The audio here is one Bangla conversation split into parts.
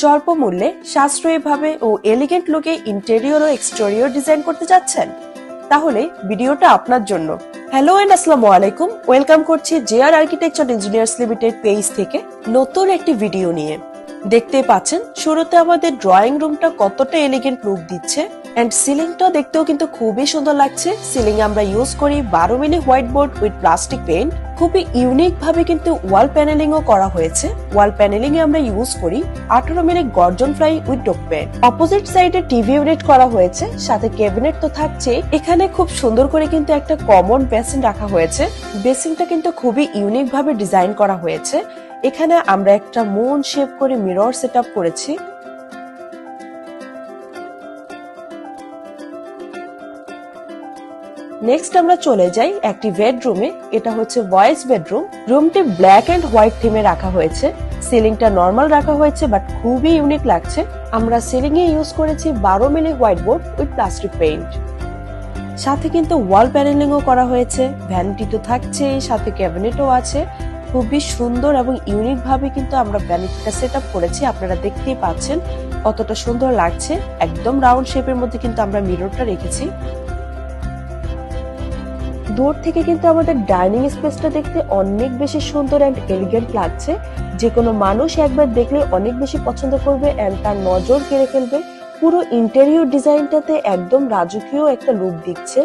স্বল্প মূল্যে সাশ্রয়ীভাবে ও এলিগেন্ট লুকে ইন্টেরিয়র ও এক্সটেরিয়র ডিজাইন করতে যাচ্ছেন তাহলে ভিডিওটা আপনার জন্য। হ্যালো এন্ড আসসালামু আলাইকুম। ওয়েলকাম করছি JR architecture engineers limited page থেকে নতুন একটি ভিডিও নিয়ে। দেখতে পাচ্ছেন, শুরুতে আমাদের ড্রয়িং রুমটা কতটা এলিগেন্ট লুক দিচ্ছে। এন্ড সিলিংটা দেখতেও কিন্তু খুবই সুন্দর লাগছে। সিলিং আমরা ইউজ করি বারো milli white board with plastic paint খুবই ইউনিক ভাবে কিন্তু ওয়াল প্যানেলিং ও করা হয়েছে। ওয়াল প্যানেলিং এ আমরা ইউজ করি আঠারো মিলি গর্জন ply with duco paint opposite সাইডে টিভি ইউনিট করা হয়েছে। সাথে ক্যাবিনেট তো থাকছে। এখানে খুব সুন্দর করে কিন্তু একটা কমন বেসিন রাখা হয়েছে। বেসিনটা কিন্তু খুবই ইউনিক ভাবে ডিজাইন করা হয়েছে। এখানে আমরা একটা মুন শেপ করে মিরর সেট করেছি। নেক্সট আমরা চলে যাই একটি বেডরুমে এটা হচ্ছে বয়েজ বেডরুম রুমটি ব্ল্যাক এন্ড হোয়াইট থিমে রাখা হয়েছে। সিলিংটা নর্মাল রাখা হয়েছে বাট খুবই ইউনিক লাগছে। আমরা সিলিং এ ইউজ করেছি বারো milli white board with plastic paint সাথে কিন্তু ওয়াল প্যানেলিং ও করা হয়েছে। ভ্যানিটি তো থাকছেই, সাথে ক্যাবিনেটও আছে। খুবই সুন্দর এবং ইউনিক ভাবে কিন্তু আমরা ভ্যানিটিটা সেট আপ করেছি। আপনারা দেখতেই পাচ্ছেন কতটা সুন্দর লাগছে। একদম রাউন্ড শেপের মধ্যে কিন্তু আমরা মিররটা রেখেছি। দূর থেকে কিন্তু আমাদের ডাইনিং স্পেসটা দেখতে অনেক বেশি সুন্দর অ্যান্ড এলিগেন্ট লাগছে। যে কোনো মানুষ একবার দেখলে অনেক বেশি পছন্দ করবে অ্যান্ড তার নজর কেড়ে ফেলবে। পুরো ইন্টেরিয়র ডিজাইনটাতে একদম রাজকীয় একটা লুক দিচ্ছে।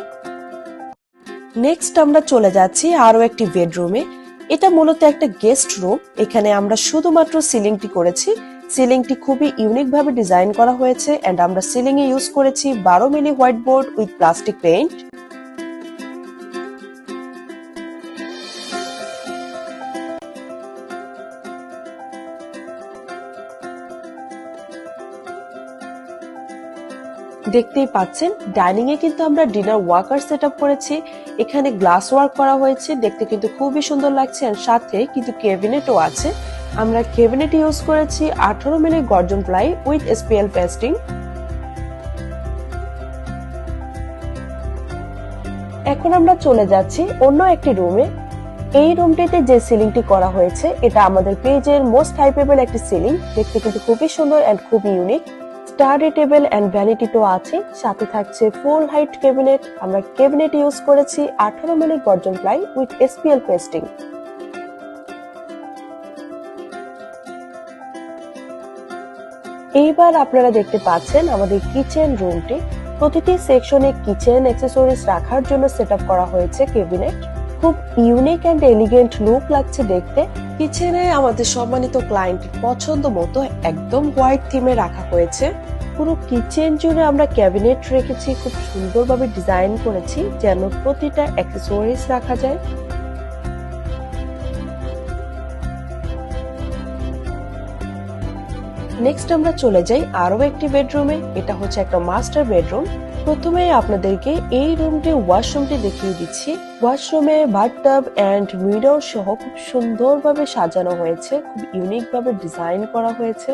নেক্সট আমরা চলে যাচ্ছি আরও একটি বেডরুমে এটা মূলত একটা গেস্ট রুম এখানে আমরা শুধুমাত্র সিলিংটি করেছি। সিলিংটি খুবই ইউনিক ভাবে ডিজাইন করা হয়েছে এন্ড আমরা সিলিং এ ইউজ করেছি বারো milli white board with plastic paint দেখতেই পাচ্ছেন ডাইনিং এ কিন্তু আমরা ডিনার ওয়াকার সেট করেছি। এখানে গ্লাস ওয়ার্ক করা হয়েছে, দেখতে কিন্তু খুবই সুন্দর লাগছে আর সাথে কিন্তু ক্যাবিনেটও আছে। আমরা ক্যাবিনেট ইউজ করেছি আঠারো মিনিট গর্জন প্লাই উইথ এসপিএল পেস্টিং এখন আমরা চলে যাচ্ছি অন্য একটি রুমে এই রুমটিতে যে সিলিংটি করা হয়েছে, এটা আমাদের পেজের মোস্ট হাইপেবল একটি সিলিং দেখতে কিন্তু খুবই সুন্দর এন্ড খুবই unique study table and vanity তো আছে সাথে থাকছে ফুল হাইট ক্যাবিনেট আমরা ক্যাবিনেট ইউজ করেছি আঠারো মিলি গর্জন প্লাই উইথ এসপিএল পেস্টিং এইবার আপনারা দেখতে পাচ্ছেন আমাদের কিচেন রুমটি প্রতিটি সেকশনে কিচেন অ্যাক্সেসরিজ রাখার জন্য সেট করা হয়েছে ক্যাবিনেট খুব ইউনিক অ্যান্ড এলিগেন্ট লুক লাগছে দেখতে। কিচেনে আমাদের সম্মানিত ক্লায়েন্টের পছন্দ মতো একদম হোয়াইট থিমে রাখা হয়েছে। পুরো কিচেন জুড়ে আমরা ক্যাবিনেট রেখেছি, খুব সুন্দরভাবে ডিজাইন করেছি, যেন প্রতিটা অ্যাক্সেসরিজ রাখা যায়। নেক্সট আমরা চলে যাই আরও একটি বেডরুমে এটা হচ্ছে একটা মাস্টার বেডরুম প্রথমে আপনাদেরকে এই রুমটি ওয়াশরুমটি দেখিয়ে দিচ্ছি। ওয়াশরুমে বাথটাব এন্ড মিরর সহ খুব সুন্দরভাবে সাজানো হয়েছে। খুব ইউনিক ভাবে ডিজাইন করা হয়েছে।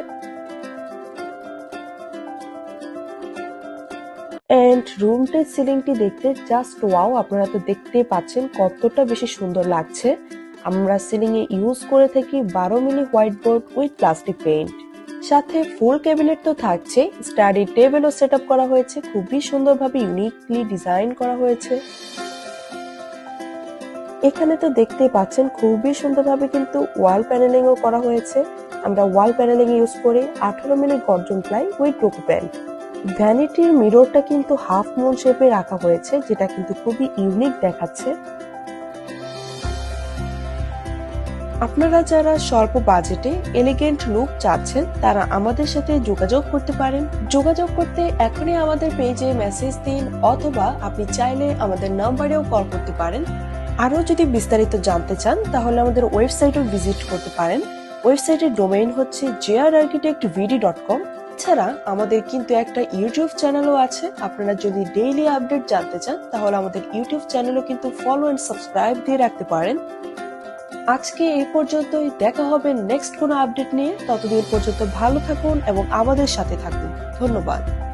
এন্ড রুমটির সিলিংটি দেখতে জাস্ট ওয়াও আপনারা তো দেখতেই পাচ্ছেন কতটা বেশি সুন্দর লাগছে। আমরা সিলিং এ ইউজ করে থাকি বারো milli white board with plastic paint সাথে ফুল ক্যাবিনেট তো থাকছে স্টাডি টেবিলও সেট আপ করা হয়েছে। খুবই সুন্দরভাবে ইউনিকলি ডিজাইন করা হয়েছে। এখানে তো দেখতে পাচ্ছেন, খুবই সুন্দরভাবে কিন্তু ওয়াল প্যানেলিংও করা হয়েছে। আমরা ওয়াল প্যানেলিং ইউজ করে আঠারো মিনিট গর্জন প্লাই উইথ ডোকো প্যান্ট ভ্যানিটির মিররটা কিন্তু হাফ মুন শেপে রাখা হয়েছে, যেটা কিন্তু খুবই ইউনিক দেখাচ্ছে। আপনারা যারা স্বল্প বাজেটে এলিগেন্ট লুক চাচ্ছেন, তারা আমাদের সাথে যোগাযোগ করতে পারেন। যোগাযোগ করতে এখনই আমাদের পেজে মেসেজ দিন, অথবা আপনি চাইলে আমাদের নাম্বারেও কল করতে পারেন। আরও যদি বিস্তারিত জানতে চান, তাহলে আমাদের ওয়েবসাইটও ভিজিট করতে পারেন। ওয়েবসাইটের ডোমেইন হচ্ছে JR architect VD dot com এছাড়া আমাদের কিন্তু একটা ইউটিউব চ্যানেলও আছে। আপনারা যদি ডেইলি আপডেট জানতে চান, তাহলে আমাদের ইউটিউব চ্যানেলও কিন্তু ফলো এন্ড সাবস্ক্রাইব দিয়ে রাখতে পারেন। আজকে এ পর্যন্তই, দেখা হবে নেক্সট কোনো আপডেট নিয়ে। ততদিন পর্যন্ত ভালো থাকুন এবং আমাদের সাথে থাকুন। ধন্যবাদ।